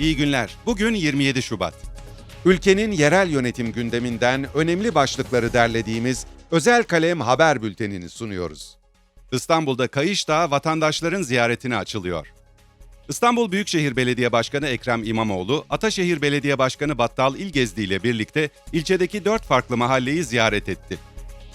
İyi günler. Bugün 27 Şubat. Ülkenin yerel yönetim gündeminden önemli başlıkları derlediğimiz Özel Kalem Haber Bülteni'ni sunuyoruz. İstanbul'da Kayış Dağı vatandaşların ziyaretine açılıyor. İstanbul Büyükşehir Belediye Başkanı Ekrem İmamoğlu, Ataşehir Belediye Başkanı Battal İlgezdi ile birlikte ilçedeki dört farklı mahalleyi ziyaret etti.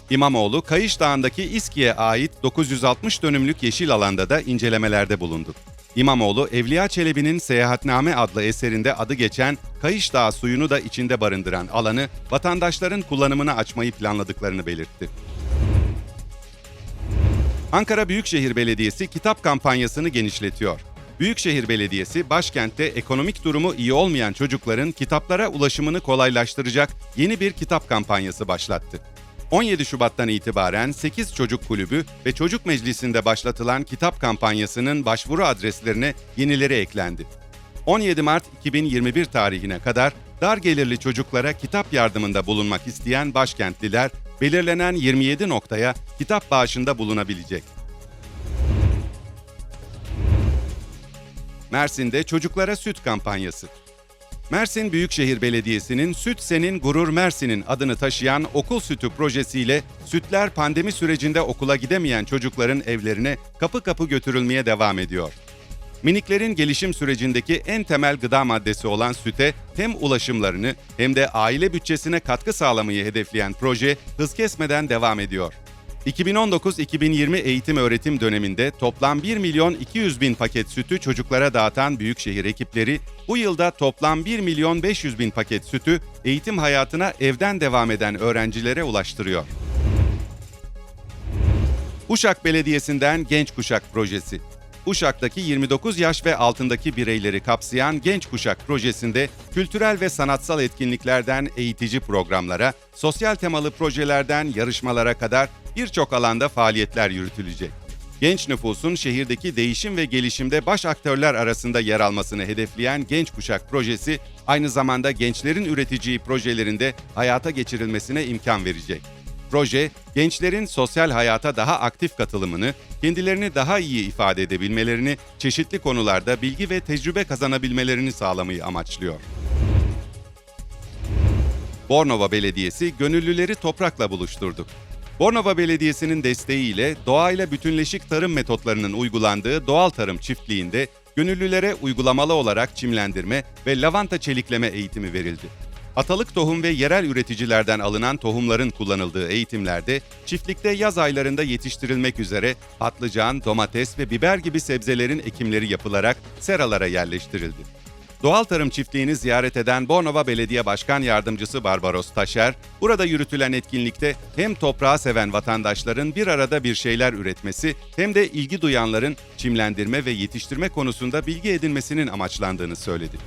İmamoğlu, Kayış Dağı'ndaki İSKİ'ye ait 960 dönümlük yeşil alanda da incelemelerde bulundu. İmamoğlu, Evliya Çelebi'nin Seyahatname adlı eserinde adı geçen Kayış Dağı suyunu da içinde barındıran alanı vatandaşların kullanımına açmayı planladıklarını belirtti. Ankara Büyükşehir Belediyesi kitap kampanyasını genişletiyor. Büyükşehir Belediyesi başkentte ekonomik durumu iyi olmayan çocukların kitaplara ulaşımını kolaylaştıracak yeni bir kitap kampanyası başlattı. 17 Şubat'tan itibaren 8 Çocuk Kulübü ve Çocuk Meclisi'nde başlatılan kitap kampanyasının başvuru adreslerine yenileri eklendi. 17 Mart 2021 tarihine kadar dar gelirli çocuklara kitap yardımında bulunmak isteyen başkentliler belirlenen 27 noktaya kitap bağışında bulunabilecek. Mersin'de çocuklara süt kampanyası. Mersin Büyükşehir Belediyesi'nin Süt Senin Gurur Mersin'in adını taşıyan okul sütü projesiyle sütler pandemi sürecinde okula gidemeyen çocukların evlerine kapı kapı götürülmeye devam ediyor. Miniklerin gelişim sürecindeki en temel gıda maddesi olan süte hem ulaşımlarını hem de aile bütçesine katkı sağlamayı hedefleyen proje hız kesmeden devam ediyor. 2019-2020 eğitim öğretim döneminde toplam 1 milyon 200 bin paket sütü çocuklara dağıtan büyükşehir ekipleri bu yılda toplam 1 milyon 500 bin paket sütü eğitim hayatına evden devam eden öğrencilere ulaştırıyor. Uşak Belediyesi'nden Genç Kuşak Projesi. Uşak'taki 29 yaş ve altındaki bireyleri kapsayan Genç Kuşak projesinde kültürel ve sanatsal etkinliklerden eğitici programlara, sosyal temalı projelerden yarışmalara kadar birçok alanda faaliyetler yürütülecek. Genç nüfusun şehirdeki değişim ve gelişimde baş aktörler arasında yer almasını hedefleyen Genç Kuşak projesi aynı zamanda gençlerin üreteceği projelerinde hayata geçirilmesine imkan verecek. Proje, gençlerin sosyal hayata daha aktif katılımını, kendilerini daha iyi ifade edebilmelerini, çeşitli konularda bilgi ve tecrübe kazanabilmelerini sağlamayı amaçlıyor. Bornova Belediyesi gönüllüleri toprakla buluşturdu. Bornova Belediyesi'nin desteğiyle doğayla bütünleşik tarım metotlarının uygulandığı doğal tarım çiftliğinde gönüllülere uygulamalı olarak çimlendirme ve lavanta çelikleme eğitimi verildi. Atalık tohum ve yerel üreticilerden alınan tohumların kullanıldığı eğitimlerde çiftlikte yaz aylarında yetiştirilmek üzere patlıcan, domates ve biber gibi sebzelerin ekimleri yapılarak seralara yerleştirildi. Doğal Tarım Çiftliği'ni ziyaret eden Bornova Belediye Başkan Yardımcısı Barbaros Taşer, burada yürütülen etkinlikte hem toprağı seven vatandaşların bir arada bir şeyler üretmesi hem de ilgi duyanların çimlendirme ve yetiştirme konusunda bilgi edinmesinin amaçlandığını söyledi.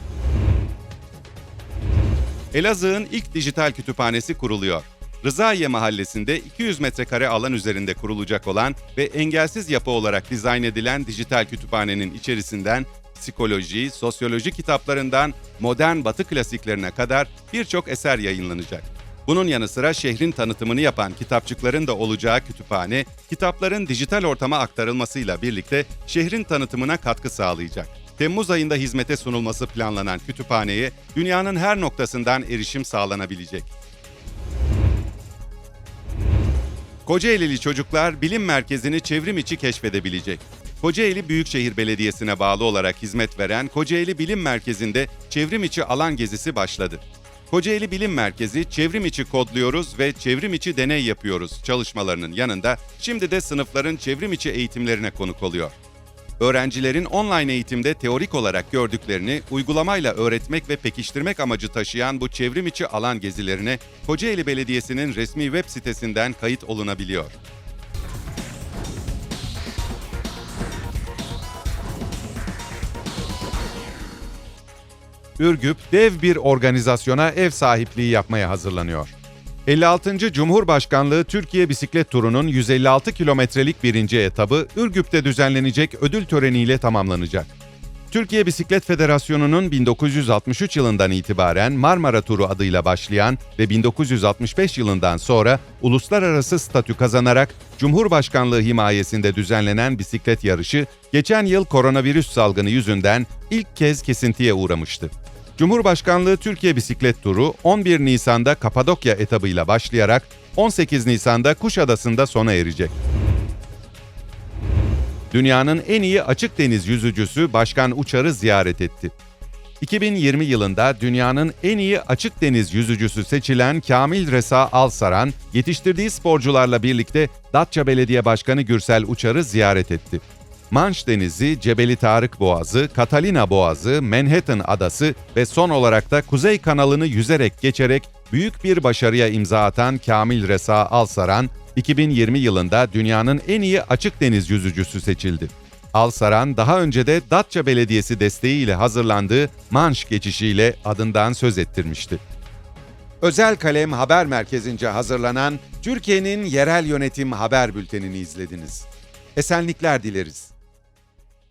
Elazığ'ın ilk dijital kütüphanesi kuruluyor. Rızaiye Mahallesi'nde 200 metrekare alan üzerinde kurulacak olan ve engelsiz yapı olarak dizayn edilen dijital kütüphanenin içerisinden psikoloji, sosyoloji kitaplarından modern batı klasiklerine kadar birçok eser yayınlanacak. Bunun yanı sıra şehrin tanıtımını yapan kitapçıkların da olacağı kütüphane, kitapların dijital ortama aktarılmasıyla birlikte şehrin tanıtımına katkı sağlayacak. Temmuz ayında hizmete sunulması planlanan kütüphaneye dünyanın her noktasından erişim sağlanabilecek. Kocaelili çocuklar bilim merkezini çevrim içi keşfedebilecek. Kocaeli Büyükşehir Belediyesi'ne bağlı olarak hizmet veren Kocaeli Bilim Merkezi'nde çevrim içi alan gezisi başladı. Kocaeli Bilim Merkezi çevrim içi kodluyoruz ve çevrim içi deney yapıyoruz çalışmalarının yanında şimdi de sınıfların çevrim içi eğitimlerine konuk oluyor. Öğrencilerin online eğitimde teorik olarak gördüklerini uygulamayla öğretmek ve pekiştirmek amacı taşıyan bu çevrim içi alan gezilerine Kocaeli Belediyesi'nin resmi web sitesinden kayıt olunabiliyor. Ürgüp dev bir organizasyona ev sahipliği yapmaya hazırlanıyor. 56. Cumhurbaşkanlığı Türkiye Bisiklet Turu'nun 156 kilometrelik birinci etabı Ürgüp'te düzenlenecek ödül töreniyle tamamlanacak. Türkiye Bisiklet Federasyonu'nun 1963 yılından itibaren Marmara Turu adıyla başlayan ve 1965 yılından sonra uluslararası statü kazanarak Cumhurbaşkanlığı himayesinde düzenlenen bisiklet yarışı geçen yıl koronavirüs salgını yüzünden ilk kez kesintiye uğramıştı. Cumhurbaşkanlığı Türkiye Bisiklet Turu 11 Nisan'da Kapadokya etabıyla başlayarak 18 Nisan'da Kuşadası'nda sona erecek. Dünyanın en iyi açık deniz yüzücüsü Başkan Uçar'ı ziyaret etti. 2020 yılında dünyanın en iyi açık deniz yüzücüsü seçilen Kamil Resa Alsaran, yetiştirdiği sporcularla birlikte Datça Belediye Başkanı Gürsel Uçar'ı ziyaret etti. Manş Denizi, Cebeli Tarık Boğazı, Catalina Boğazı, Manhattan Adası ve son olarak da Kuzey Kanalı'nı yüzerek geçerek büyük bir başarıya imza atan Kamil Resa Alsaran, 2020 yılında dünyanın en iyi açık deniz yüzücüsü seçildi. Alsaran daha önce de Datça Belediyesi desteğiyle hazırlandığı Manş geçişiyle adından söz ettirmişti. Özel Kalem Haber Merkezi'nce hazırlanan Türkiye'nin yerel yönetim haber bültenini izlediniz. Esenlikler dileriz.